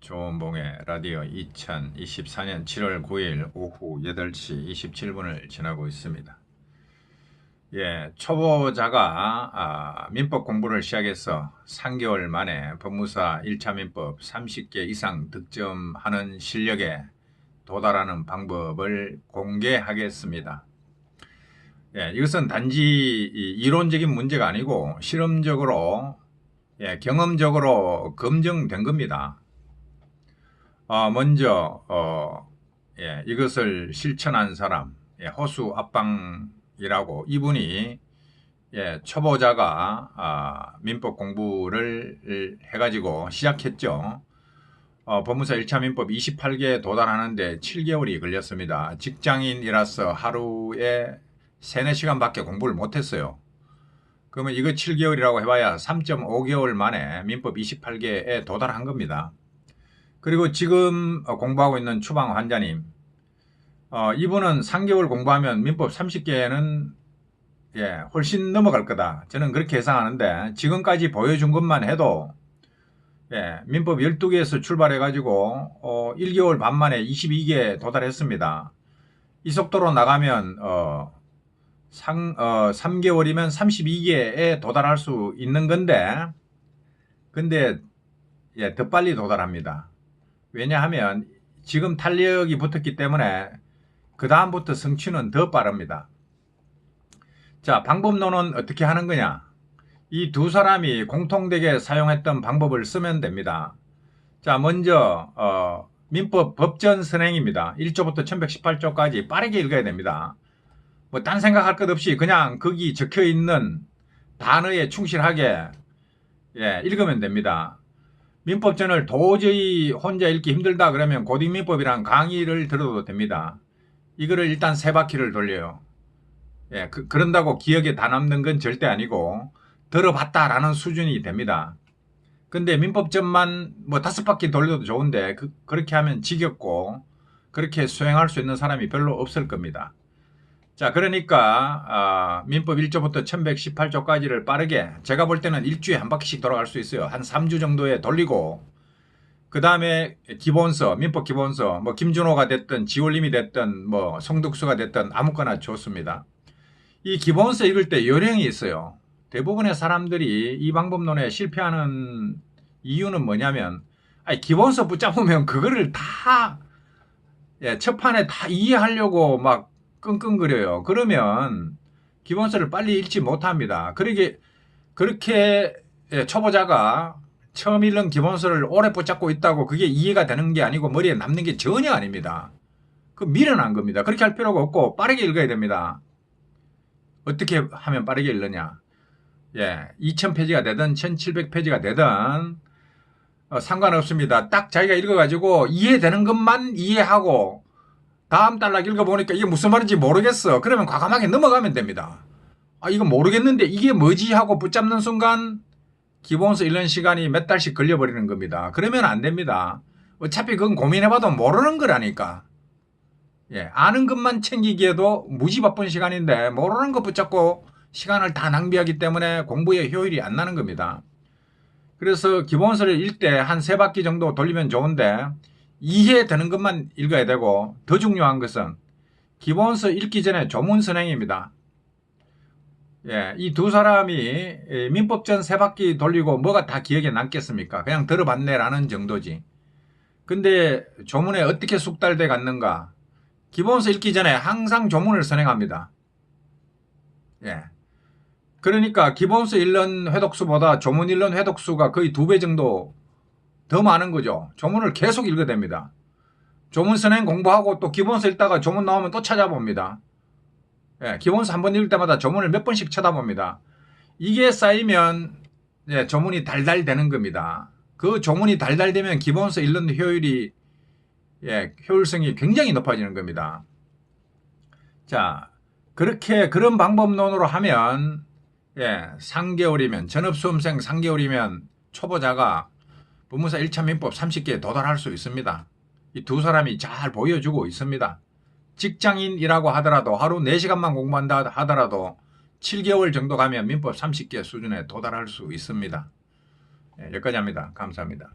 조은봉의 라디오 2024년 7월 9일 오후 8시 27분을 지나고 있습니다. 예, 초보자가 아, 민법 공부를 시작해서 3개월 만에 법무사 1차 민법 30개 이상 득점하는 실력에 도달하는 방법을 공개하겠습니다. 예, 이것은 단지 이 이론적인 문제가 아니고 실험적으로 예, 경험적으로 검증된 겁니다. 어, 먼저 어, 예, 이것을 실천한 사람 예, 호수 앞방이라고 이분이 예, 초보자가 아, 민법 공부를 해가지고 시작했죠. 어, 법무사 1차 민법 28개에 도달하는데 7개월이 걸렸습니다. 직장인이라서 하루에 3, 4시간밖에 공부를 못했어요. 그러면 이거 7개월이라고 해봐야 3.5개월 만에 민법 28개에 도달한 겁니다. 그리고 지금 어, 공부하고 있는 추방 환자님, 어, 이분은 3개월 공부하면 민법 30개는 예, 훨씬 넘어갈 거다. 저는 그렇게 예상하는데 지금까지 보여준 것만 해도 예, 민법 12개에서 출발해가지고 어, 1개월 반 만에 22개 도달했습니다. 이 속도로 나가면 어, 상, 어, 3개월이면 32개에 도달할 수 있는 건데 근데 예, 더 빨리 도달합니다. 왜냐하면 지금 탄력이 붙었기 때문에 그 다음부터 성취는 더 빠릅니다. 자, 방법론은 어떻게 하는 거냐? 이 두 사람이 공통되게 사용했던 방법을 쓰면 됩니다. 자, 먼저 어, 민법 법전 선행입니다. 1조부터 1118조까지 빠르게 읽어야 됩니다. 뭐 딴 생각할 것 없이 그냥 거기 적혀 있는 단어에 충실하게 예, 읽으면 됩니다. 민법전을 도저히 혼자 읽기 힘들다 그러면 고딩민법이란 강의를 들어도 됩니다. 이거를 일단 세 바퀴를 돌려요. 예, 그, 그런다고 기억에 다 남는 건 절대 아니고 들어봤다라는 수준이 됩니다. 근데 민법전만 뭐 다섯 바퀴 돌려도 좋은데 그, 그렇게 하면 지겹고 그렇게 수행할 수 있는 사람이 별로 없을 겁니다. 자, 그러니까 아, 민법 1조부터 1118조까지를 빠르게 제가 볼 때는 일주에 한 바퀴씩 돌아갈 수 있어요. 한 3주 정도에 돌리고 그 다음에 기본서, 민법 기본서, 뭐 김준호가 됐든 지올림이 됐든 뭐 송득수가 됐든 아무거나 좋습니다. 이 기본서 읽을 때 요령이 있어요. 대부분의 사람들이 이 방법론에 실패하는 이유는 뭐냐면 아니, 기본서 붙잡으면 그거를 다 예, 첫 판에 다 이해하려고 막 끙끙거려요. 그러면 기본서를 빨리 읽지 못합니다. 그러게 그렇게 예, 초보자가 처음 읽는 기본서를 오래 붙잡고 있다고 그게 이해가 되는 게 아니고 머리에 남는 게 전혀 아닙니다. 그 미련한 겁니다. 그렇게 할 필요가 없고 빠르게 읽어야 됩니다. 어떻게 하면 빠르게 읽느냐? 예, 2000페이지가 되든 1700페이지가 되든 어, 상관없습니다. 딱 자기가 읽어가지고 이해되는 것만 이해하고 다음 단락 읽어보니까 이게 무슨 말인지 모르겠어. 그러면 과감하게 넘어가면 됩니다. 아, 이거 모르겠는데 이게 뭐지 하고 붙잡는 순간 기본서 읽는 시간이 몇 달씩 걸려버리는 겁니다. 그러면 안 됩니다. 어차피 그건 고민해봐도 모르는 거라니까. 예, 아는 것만 챙기기에도 무지 바쁜 시간인데 모르는 것 붙잡고 시간을 다 낭비하기 때문에 공부에 효율이 안 나는 겁니다. 그래서 기본서를 읽을 때한 세 바퀴 정도 돌리면 좋은데 이해되는 것만 읽어야 되고 더 중요한 것은 기본서 읽기 전에 조문 선행입니다. 예, 이 두 사람이 민법전 세 바퀴 돌리고 뭐가 다 기억에 남겠습니까? 그냥 들어봤네라는 정도지. 근데 조문에 어떻게 숙달돼 갔는가? 기본서 읽기 전에 항상 조문을 선행합니다. 예. 그러니까 기본서 읽는 회독수보다 조문 읽는 회독수가 거의 두 배 정도 더 많은 거죠. 조문을 계속 읽어야 됩니다. 조문 선행 공부하고 또 기본서 읽다가 조문 나오면 또 찾아봅니다. 예, 기본서 한 번 읽을 때마다 조문을 몇 번씩 쳐다봅니다. 이게 쌓이면 예, 조문이 달달 되는 겁니다. 그 조문이 달달 되면 기본서 읽는 효율이 예, 효율성이 굉장히 높아지는 겁니다. 자, 그렇게 그런 방법론으로 하면 예, 3개월이면 전업 수험생 3개월이면 초보자가 법무사 1차 민법 30개에 도달할 수 있습니다. 이 두 사람이 잘 보여주고 있습니다. 직장인이라고 하더라도 하루 4시간만 공부한다 하더라도 7개월 정도 가면 민법 30개 수준에 도달할 수 있습니다. 예, 여기까지 합니다. 감사합니다.